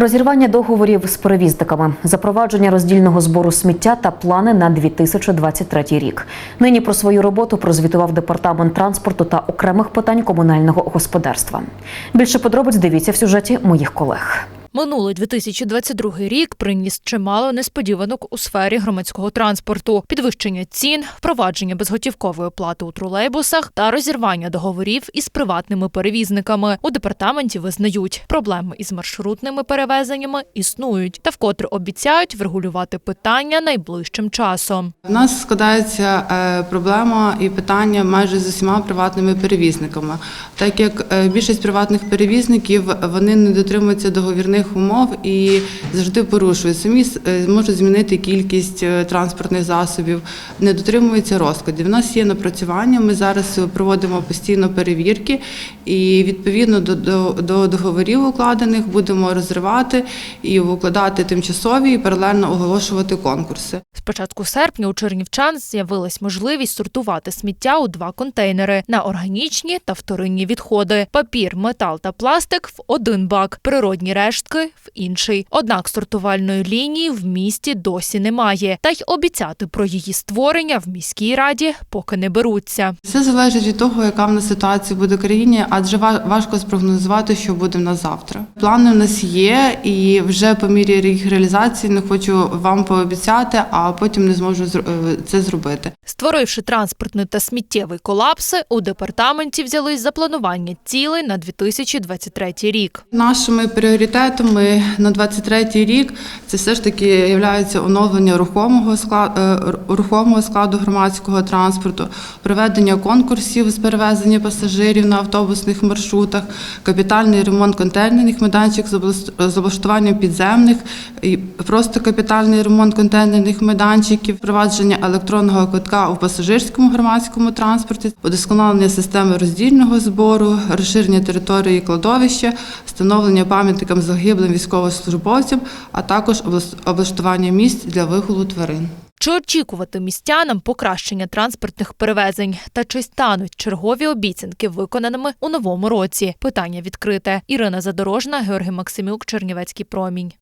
Розірвання договорів з перевізниками, запровадження роздільного збору сміття та плани на 2023 рік. Нині про свою роботу прозвітував департамент транспорту та окремих питань комунального господарства. Більше подробиць дивіться в сюжеті моїх колег. Минулий 2022 рік приніс чимало несподіванок у сфері громадського транспорту: підвищення цін, впровадження безготівкової оплати у тролейбусах та розірвання договорів із приватними перевізниками. У департаменті визнають, проблеми із маршрутними перевезеннями існують та вкотре обіцяють врегулювати питання найближчим часом. У нас складається е, проблема і питання майже з усіма приватними перевізниками, так як е, більшість приватних перевізників вони не дотримуються договірних умов і завжди порушують. Самі е, можуть змінити кількість е, транспортних засобів, не дотримуються розкладів. У нас є напрацювання. Ми зараз проводимо постійно перевірки, і відповідно до, до, до договорів укладених будемо розривати і укладати тимчасові і паралельно оголошувати конкурси. З початку серпня у чернівчан з'явилась можливість сортувати сміття у два контейнери на органічні та вторинні відходи: папір, метал та пластик в один бак, природні рештки в інший. Однак сортувальної лінії в місті досі немає, та й обіцяти про її створення в міській раді поки не беруться. Все залежить від того, яка в нас ситуація буде в країні, адже ва- важко спрогнозувати, що буде в нас завтра. Плани в нас є, і вже по мірі їх реалізації не хочу вам пообіцяти, а потім не зможу е, це зробити. Створивши транспортний та сміттєвий колапси, у департаменті взялись за планування цілей на 2023 рік. Нашими пріоритетами на 23-й рік це все ж таки є оновлення рухомого складу, рухомого складу громадського транспорту, проведення конкурсів з перевезення пасажирів на автобусних маршрутах, капітальний ремонт контейнерних майданчиків з облаштуванням підземних, і просто капітальний ремонт контейнерних майданчиків, впровадження електронного квитка у пасажирському громадському транспорті, удосконалення системи роздільного збору, розширення території кладовища, встановлення пам'ятникам загиблим військовослужбовцям, а також облаштування місць для вигулу тварин. Чи очікувати містянам покращення транспортних перевезень та чи стануть чергові обіцянки виконаними у новому році? Питання відкрите. Ірина Задорожна, Георгій Максимюк, Чернівецький промінь.